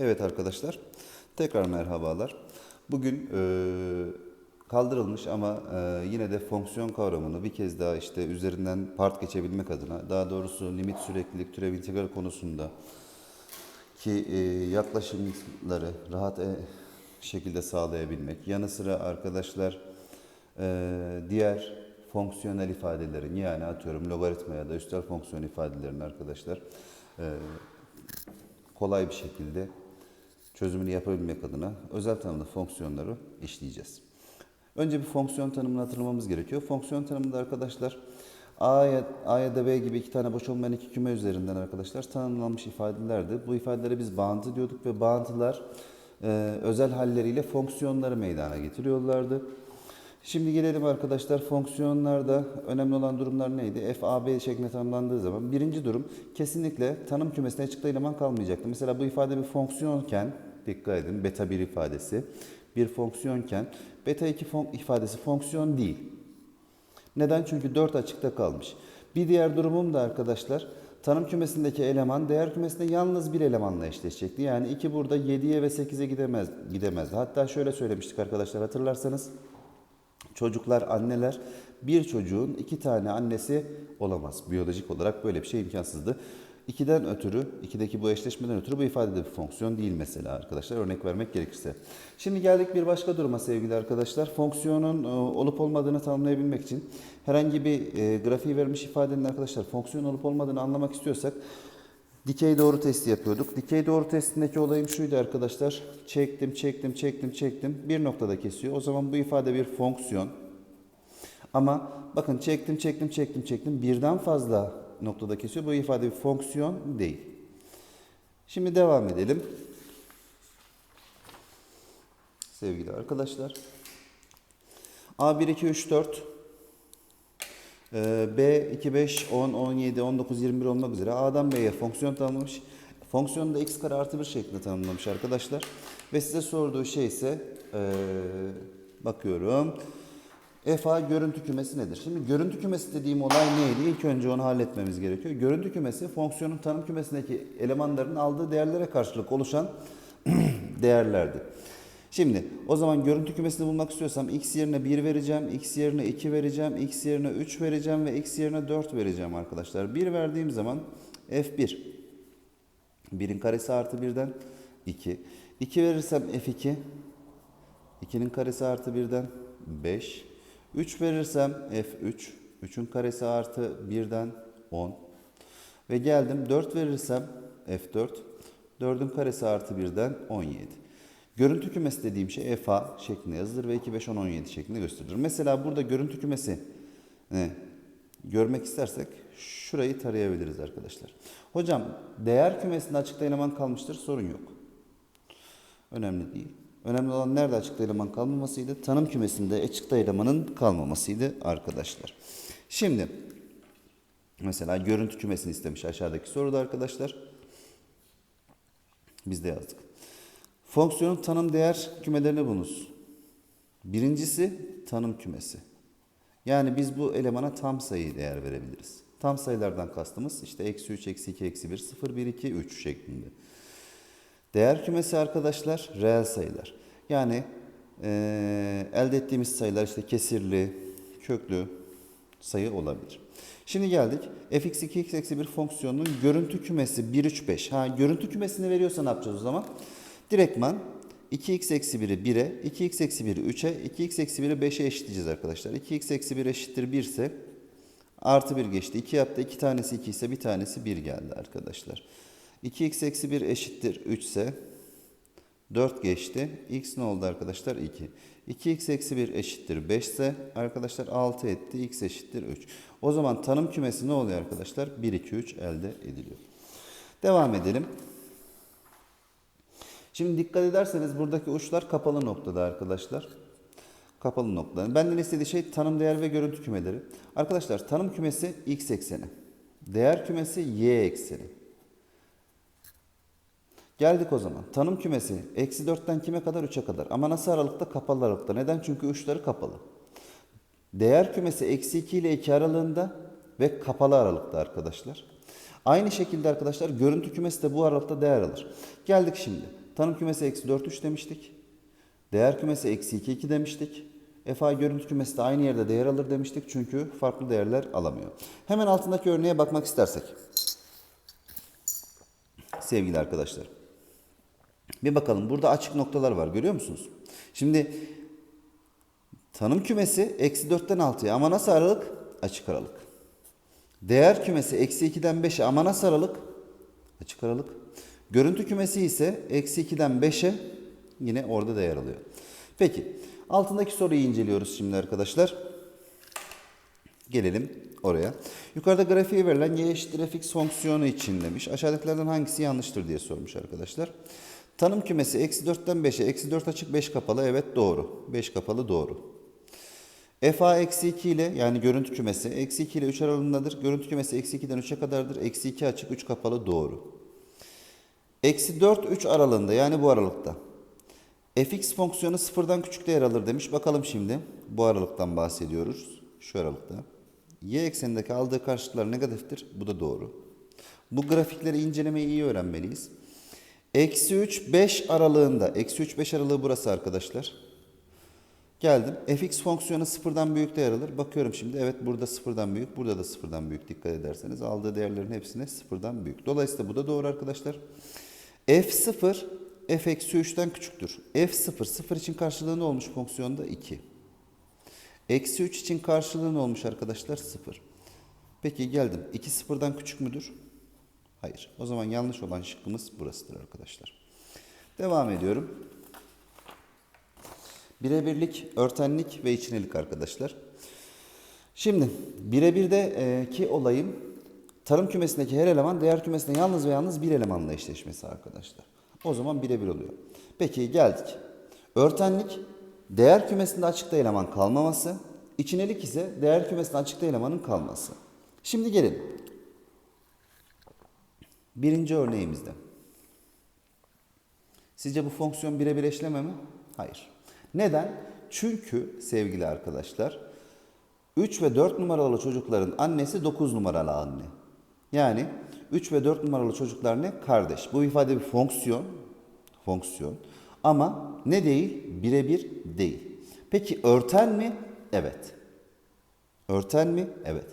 Evet arkadaşlar, tekrar merhabalar. Bugün e, kaldırılmış ama e, yine de fonksiyon kavramını bir kez daha işte üzerinden part geçebilmek adına, daha doğrusu limit süreklilik, türev integral konusunda ki e, yaklaşımları rahat e, şekilde sağlayabilmek. Yanı sıra arkadaşlar e, diğer fonksiyonel ifadelerin yani atıyorum logaritma ya da üstel fonksiyon ifadelerin arkadaşlar e, kolay bir şekilde çözümünü yapabilmek adına özel tanımlı fonksiyonları işleyeceğiz. Önce bir fonksiyon tanımını hatırlamamız gerekiyor. Fonksiyon tanımında arkadaşlar A ya, A ya da B gibi iki tane boş olmayan iki küme üzerinden arkadaşlar tanımlanmış ifadelerdi. Bu ifadelere biz bağıntı diyorduk ve bağıntılar e, özel halleriyle fonksiyonları meydana getiriyorlardı. Şimdi gelelim arkadaşlar fonksiyonlarda önemli olan durumlar neydi? F, A, B şeklinde tanımlandığı zaman birinci durum kesinlikle tanım kümesine açıkta eleman kalmayacaktı. Mesela bu ifade bir fonksiyonken dikkat edin beta 1 ifadesi bir fonksiyonken beta 2 fon- ifadesi fonksiyon değil. Neden? Çünkü 4 açıkta kalmış. Bir diğer durumum da arkadaşlar tanım kümesindeki eleman değer kümesinde yalnız bir elemanla eşleşecekti. Yani 2 burada 7'ye ve 8'e gidemez, gidemezdi. Hatta şöyle söylemiştik arkadaşlar hatırlarsanız. Çocuklar, anneler bir çocuğun iki tane annesi olamaz. Biyolojik olarak böyle bir şey imkansızdı. İkiden ötürü, ikideki bu eşleşmeden ötürü bu ifade de bir fonksiyon değil mesela arkadaşlar. Örnek vermek gerekirse. Şimdi geldik bir başka duruma sevgili arkadaşlar. Fonksiyonun e, olup olmadığını tanımlayabilmek için herhangi bir e, grafiği vermiş ifadenin arkadaşlar fonksiyon olup olmadığını anlamak istiyorsak Dikey doğru testi yapıyorduk. Dikey doğru testindeki olayım şuydu arkadaşlar. Çektim, çektim, çektim, çektim. Bir noktada kesiyor. O zaman bu ifade bir fonksiyon. Ama bakın çektim, çektim, çektim, çektim. Birden fazla noktada kesiyor. Bu ifade bir fonksiyon değil. Şimdi devam edelim. Sevgili arkadaşlar. A1, 2, 3, 4 ee, B 2, 5, 10, 17, 19, 21 olmak üzere A'dan B'ye fonksiyon tanımlamış. Fonksiyonu da x kare artı 1 şeklinde tanımlamış arkadaşlar. Ve size sorduğu şey ise ee, bakıyorum. FA görüntü kümesi nedir? Şimdi görüntü kümesi dediğim olay neydi? İlk önce onu halletmemiz gerekiyor. Görüntü kümesi fonksiyonun tanım kümesindeki elemanların aldığı değerlere karşılık oluşan değerlerdi. Şimdi o zaman görüntü kümesini bulmak istiyorsam x yerine 1 vereceğim, x yerine 2 vereceğim, x yerine 3 vereceğim ve x yerine 4 vereceğim arkadaşlar. 1 verdiğim zaman f1. 1'in karesi artı 1'den 2. 2 verirsem f2. 2'nin karesi artı 1'den 5. 3 verirsem f3. 3'ün karesi artı 1'den 10. Ve geldim 4 verirsem f4. 4'ün karesi artı 1'den 17. Görüntü kümesi dediğim şey FA şeklinde yazılır ve 2, 5, 10, 17 şeklinde gösterilir. Mesela burada görüntü kümesi ne? görmek istersek şurayı tarayabiliriz arkadaşlar. Hocam değer kümesinde açıkta eleman kalmıştır sorun yok. Önemli değil. Önemli olan nerede açıkta eleman kalmamasıydı? Tanım kümesinde açıkta elemanın kalmamasıydı arkadaşlar. Şimdi mesela görüntü kümesini istemiş aşağıdaki soruda arkadaşlar. Biz de yazdık. Fonksiyonun tanım değer kümelerini bulunuz. Birincisi tanım kümesi. Yani biz bu elemana tam sayı değer verebiliriz. Tam sayılardan kastımız işte eksi 3, eksi 2, eksi 1, 0, 1, 2, 3 şeklinde. Değer kümesi arkadaşlar reel sayılar. Yani eee, elde ettiğimiz sayılar işte kesirli, köklü sayı olabilir. Şimdi geldik fx 2x eksi 1 fonksiyonunun görüntü kümesi 1, 3, 5. Ha, görüntü kümesini veriyorsa ne yapacağız o zaman? Direktman 2x eksi 1'i 1'e, 2x eksi 1'i 3'e, 2x eksi 1'i 5'e eşitleyeceğiz arkadaşlar. 2x eksi 1 eşittir 1 ise artı 1 geçti. 2 yaptı. 2 tanesi 2 ise bir tanesi 1 geldi arkadaşlar. 2x eksi 1 eşittir 3 ise 4 geçti. x ne oldu arkadaşlar? 2. 2x eksi 1 eşittir 5 ise arkadaşlar 6 etti. x eşittir 3. O zaman tanım kümesi ne oluyor arkadaşlar? 1, 2, 3 elde ediliyor. Devam edelim. Şimdi dikkat ederseniz buradaki uçlar kapalı noktada arkadaşlar. Kapalı noktada. Benden istediği şey tanım değer ve görüntü kümeleri. Arkadaşlar tanım kümesi x ekseni. Değer kümesi y ekseni. Geldik o zaman. Tanım kümesi eksi 4'ten kime kadar 3'e kadar. Ama nasıl aralıkta? Kapalı aralıkta. Neden? Çünkü uçları kapalı. Değer kümesi eksi 2 ile 2 aralığında ve kapalı aralıkta arkadaşlar. Aynı şekilde arkadaşlar görüntü kümesi de bu aralıkta değer alır. Geldik şimdi. Tanım kümesi eksi 4 3 demiştik. Değer kümesi eksi 2 2 demiştik. FA görüntü kümesi de aynı yerde değer alır demiştik. Çünkü farklı değerler alamıyor. Hemen altındaki örneğe bakmak istersek. Sevgili arkadaşlar. Bir bakalım burada açık noktalar var görüyor musunuz? Şimdi tanım kümesi eksi 4'ten 6'ya ama nasıl aralık? Açık aralık. Değer kümesi eksi 2'den 5'e ama nasıl aralık? Açık aralık. Görüntü kümesi ise eksi 2'den 5'e yine orada değer alıyor. Peki altındaki soruyu inceliyoruz şimdi arkadaşlar. Gelelim oraya. Yukarıda grafiği verilen y eşittir fx fonksiyonu için demiş. Aşağıdakilerden hangisi yanlıştır diye sormuş arkadaşlar. Tanım kümesi eksi 4'ten 5'e eksi 4 açık 5 kapalı evet doğru. 5 kapalı doğru. FA eksi 2 ile yani görüntü kümesi eksi 2 ile 3 aralığındadır. Görüntü kümesi eksi 2'den 3'e kadardır. Eksi 2 açık 3 kapalı doğru. Eksi 4 3 aralığında yani bu aralıkta. fx fonksiyonu sıfırdan küçük değer alır demiş. Bakalım şimdi bu aralıktan bahsediyoruz. Şu aralıkta. Y eksenindeki aldığı karşıtlar negatiftir. Bu da doğru. Bu grafikleri incelemeyi iyi öğrenmeliyiz. Eksi 3 5 aralığında. Eksi 3 5 aralığı burası arkadaşlar. Geldim. fx fonksiyonu sıfırdan büyük değer alır. Bakıyorum şimdi. Evet burada sıfırdan büyük. Burada da sıfırdan büyük. Dikkat ederseniz aldığı değerlerin hepsine sıfırdan büyük. Dolayısıyla bu da doğru arkadaşlar. f0 f eksi 3'ten küçüktür. f0 0 için karşılığı ne olmuş fonksiyonda? 2. Eksi 3 için karşılığı ne olmuş arkadaşlar? 0. Peki geldim. 2 sıfırdan küçük müdür? Hayır. O zaman yanlış olan şıkkımız burasıdır arkadaşlar. Devam ediyorum. Birebirlik, örtenlik ve içinelik arkadaşlar. Şimdi birebirdeki olayım tarım kümesindeki her eleman değer kümesinde yalnız ve yalnız bir elemanla eşleşmesi arkadaşlar. O zaman birebir oluyor. Peki geldik. Örtenlik değer kümesinde açıkta eleman kalmaması, içinelik ise değer kümesinde açıkta elemanın kalması. Şimdi gelin. Birinci örneğimizde. Sizce bu fonksiyon birebir eşleme mi? Hayır. Neden? Çünkü sevgili arkadaşlar 3 ve 4 numaralı çocukların annesi 9 numaralı anne. Yani 3 ve 4 numaralı çocuklar ne? Kardeş. Bu ifade bir fonksiyon. Fonksiyon. Ama ne değil? Birebir değil. Peki örten mi? Evet. Örten mi? Evet.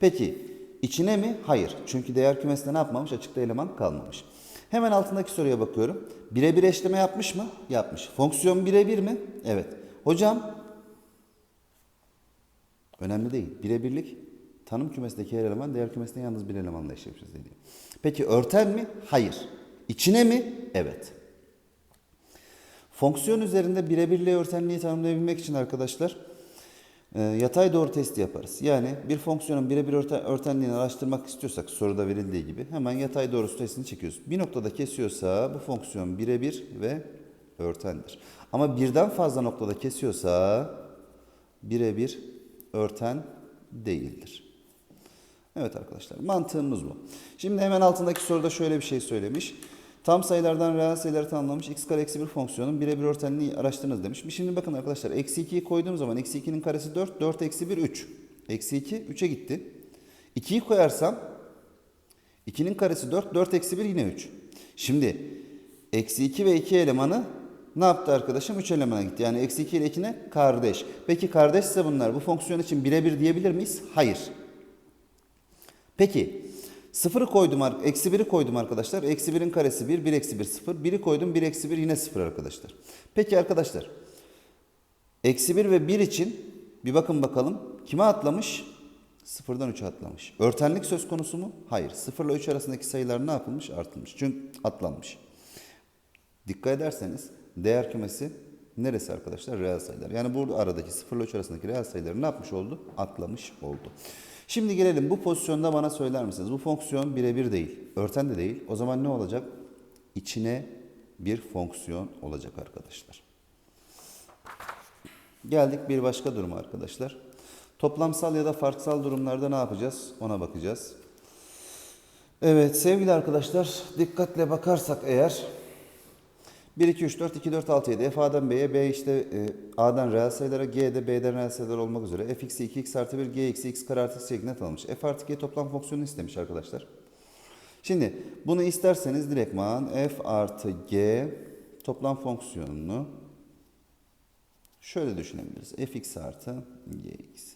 Peki içine mi? Hayır. Çünkü değer kümesinde ne yapmamış? Açıkta eleman kalmamış. Hemen altındaki soruya bakıyorum. Birebir eşleme yapmış mı? Yapmış. Fonksiyon birebir mi? Evet. Hocam önemli değil. Birebirlik tanım kümesindeki her eleman değer kümesinde yalnız bir elemanla eşleşmiş diyor. Peki örten mi? Hayır. İçine mi? Evet. Fonksiyon üzerinde birebirliği örtenliği tanımlayabilmek için arkadaşlar yatay doğru testi yaparız. Yani bir fonksiyonun birebir örten, örtenliğini araştırmak istiyorsak soruda verildiği gibi hemen yatay doğrusu testini çekiyoruz. Bir noktada kesiyorsa bu fonksiyon birebir ve örtendir. Ama birden fazla noktada kesiyorsa birebir örten değildir. Evet arkadaşlar mantığımız bu. Şimdi hemen altındaki soruda şöyle bir şey söylemiş. Tam sayılardan reel sayıları tanımlamış x kare eksi 1 fonksiyonun birebir örtenliği araştırınız demiş. Şimdi bakın arkadaşlar eksi 2'yi koyduğum zaman eksi 2'nin karesi 4, 4 eksi 1 3. Eksi 2 3'e gitti. 2'yi koyarsam 2'nin karesi 4, 4 eksi 1 yine 3. Şimdi eksi 2 ve 2 elemanı ne yaptı arkadaşım? 3 elemana gitti. Yani eksi 2 ile 2 ne? Kardeş. Peki kardeşse bunlar bu fonksiyon için birebir diyebilir miyiz? Hayır. Peki sıfırı koydum, eksi 1'i koydum arkadaşlar. Eksi 1'in karesi 1, 1 eksi 1 0. 1'i koydum, 1 eksi 1 yine 0 arkadaşlar. Peki arkadaşlar. Eksi 1 ve 1 için bir bakın bakalım. Kime atlamış? Sıfırdan 3'e atlamış. Örtenlik söz konusu mu? Hayır. 0 ile 3 arasındaki sayılar ne yapılmış? Artılmış. Çünkü atlanmış. Dikkat ederseniz değer kümesi neresi arkadaşlar? Reel sayılar. Yani burada aradaki 0 ile 3 arasındaki reel sayıları ne yapmış oldu? Atlamış oldu. Şimdi gelelim bu pozisyonda bana söyler misiniz? Bu fonksiyon birebir değil. Örten de değil. O zaman ne olacak? İçine bir fonksiyon olacak arkadaşlar. Geldik bir başka duruma arkadaşlar. Toplamsal ya da farksal durumlarda ne yapacağız? Ona bakacağız. Evet sevgili arkadaşlar dikkatle bakarsak eğer 1, 2, 3, 4, 2, 4, 6, 7. F B'ye, B işte e, A'dan reel sayılara, G de B'den reel sayılar olmak üzere. F x'i 2 x artı 1, G x'i x kare artı x şeklinde tanımlamış. F artı G toplam fonksiyonunu istemiş arkadaşlar. Şimdi bunu isterseniz direktman F artı G toplam fonksiyonunu şöyle düşünebiliriz. fx artı gx.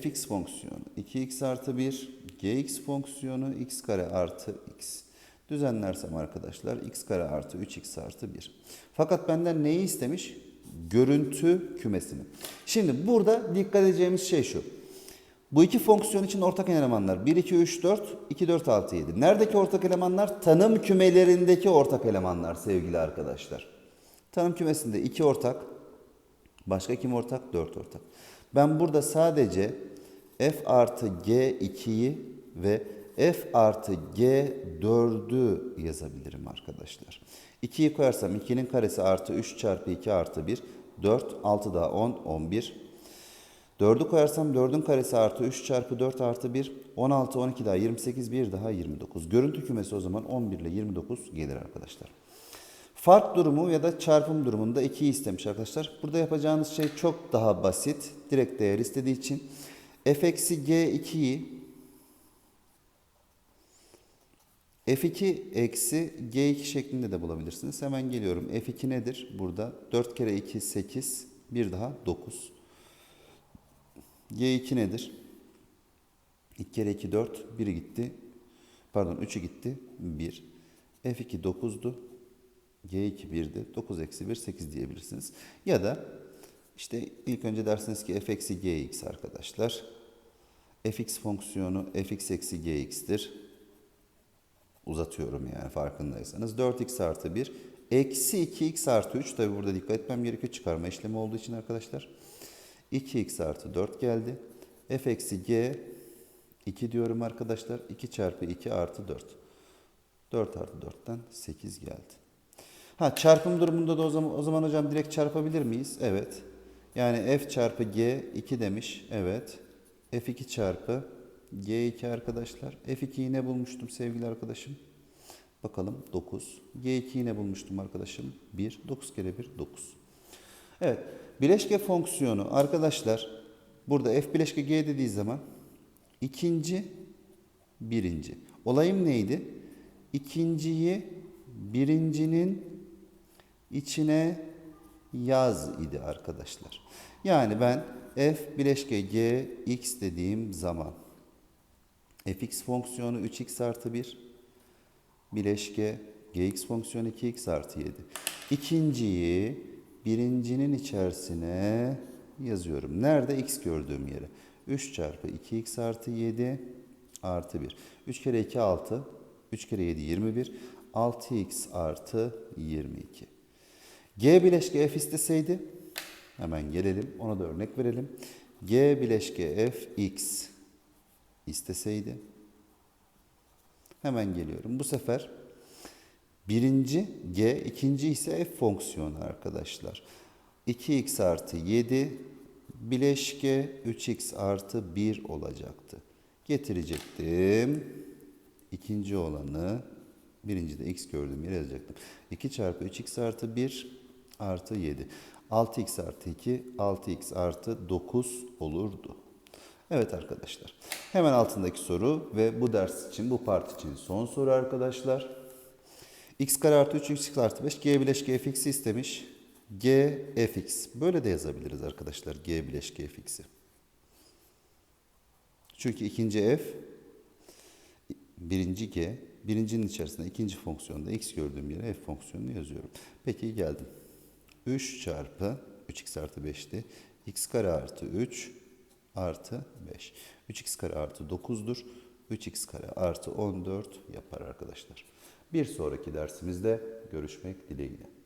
fx fonksiyonu 2x artı 1, gx fonksiyonu x kare artı x. Düzenlersem arkadaşlar x kare artı 3x artı 1. Fakat benden neyi istemiş? Görüntü kümesini. Şimdi burada dikkat edeceğimiz şey şu. Bu iki fonksiyon için ortak elemanlar 1, 2, 3, 4, 2, 4, 6, 7. Neredeki ortak elemanlar? Tanım kümelerindeki ortak elemanlar sevgili arkadaşlar. Tanım kümesinde 2 ortak, başka kim ortak? 4 ortak. Ben burada sadece f artı g2'yi ve f artı g4'ü yazabilirim arkadaşlar. 2'yi koyarsam 2'nin karesi artı 3 çarpı 2 artı 1, 4, 6 daha 10, 11. 4'ü koyarsam 4'ün karesi artı 3 çarpı 4 artı 1, 16, 12 daha 28, 1 daha 29. Görüntü kümesi o zaman 11 ile 29 gelir arkadaşlar. Fark durumu ya da çarpım durumunda 2'yi istemiş arkadaşlar. Burada yapacağınız şey çok daha basit. Direkt değer istediği için f eksi g2'yi f2 eksi g2 şeklinde de bulabilirsiniz. Hemen geliyorum. f2 nedir? Burada 4 kere 2 8, bir daha 9. G2 nedir? 2 kere 2 4, 1'i gitti. Pardon 3'ü gitti. 1. F2 9'du. G2 1'di. 9 eksi 1 8 diyebilirsiniz. Ya da işte ilk önce dersiniz ki f eksi gx arkadaşlar. fx fonksiyonu fx eksi gx'tir. Uzatıyorum yani farkındaysanız. 4x artı 1 eksi 2x artı 3. Tabi burada dikkat etmem gerekiyor çıkarma işlemi olduğu için arkadaşlar. 2x artı 4 geldi. f eksi g 2 diyorum arkadaşlar. 2 çarpı 2 artı 4. 4 artı 4'ten 8 geldi. Ha çarpım durumunda da o zaman, o zaman hocam direkt çarpabilir miyiz? Evet. Yani f çarpı g 2 demiş. Evet. f2 çarpı g2 arkadaşlar. f2'yi ne bulmuştum sevgili arkadaşım? Bakalım 9. g2'yi ne bulmuştum arkadaşım? 1. 9 kere 1 9. Evet. Bileşke fonksiyonu arkadaşlar burada f bileşke g dediği zaman ikinci birinci. Olayım neydi? İkinciyi birincinin içine yaz idi arkadaşlar. Yani ben f bileşke g x dediğim zaman fx fonksiyonu 3x artı 1 bileşke gx fonksiyonu 2x artı 7. İkinciyi birincinin içerisine yazıyorum. Nerede? X gördüğüm yere. 3 çarpı 2x artı 7 artı 1. 3 kere 2 6. 3 kere 7 21. 6x artı 22. G bileşke f isteseydi hemen gelelim ona da örnek verelim. G bileşke f x isteseydi hemen geliyorum. Bu sefer birinci g, ikinci ise f fonksiyonu arkadaşlar. 2x artı 7 bileşke 3x artı 1 olacaktı. Getirecektim. İkinci olanı birinci de x gördüğüm yere yazacaktım. 2 çarpı 3x artı 1 artı 7. 6x artı 2, 6x artı 9 olurdu. Evet arkadaşlar. Hemen altındaki soru ve bu ders için, bu part için son soru arkadaşlar. x kare artı 3, x artı 5, g bileşke fx'i istemiş. g fx. Böyle de yazabiliriz arkadaşlar g bileşke fx'i. Çünkü ikinci f, birinci g, birincinin içerisinde ikinci fonksiyonda x gördüğüm yere f fonksiyonunu yazıyorum. Peki geldim. 3 çarpı 3x artı 5'ti. x kare artı 3 artı 5. 3x kare artı 9'dur. 3x kare artı 14 yapar arkadaşlar. Bir sonraki dersimizde görüşmek dileğiyle.